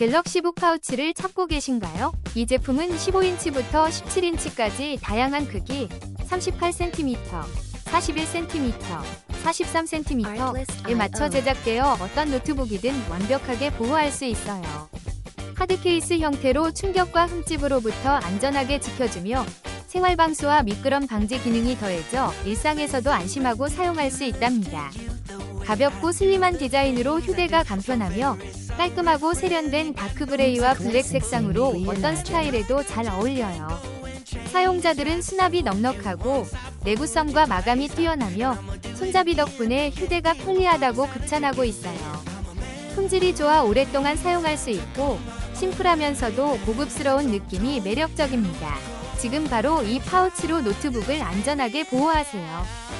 갤럭시북 파우치를 찾고 계신가요? 이 제품은 15인치부터 17인치까지 다양한 크기 38cm, 41cm, 43cm에 맞춰 제작되어 어떤 노트북이든 완벽하게 보호할 수 있어요. 하드 케이스 형태로 충격과 흠집으로부터 안전하게 지켜주며 생활 방수와 미끄럼 방지 기능이 더해져 일상에서도 안심하고 사용할 수 있답니다. 가볍고 슬림한 디자인으로 휴대가 간편하며 깔끔하고 세련된 다크 그레이와 블랙 색상으로 어떤 스타일에도 잘 어울려요. 사용자들은 수납이 넉넉하고 내구성과 마감이 뛰어나며 손잡이 덕분에 휴대가 편리하다고 극찬하고 있어요. 품질이 좋아 오랫동안 사용할 수 있고 심플하면서도 고급스러운 느낌이 매력적입니다. 지금 바로 이 파우치로 노트북을 안전하게 보호하세요.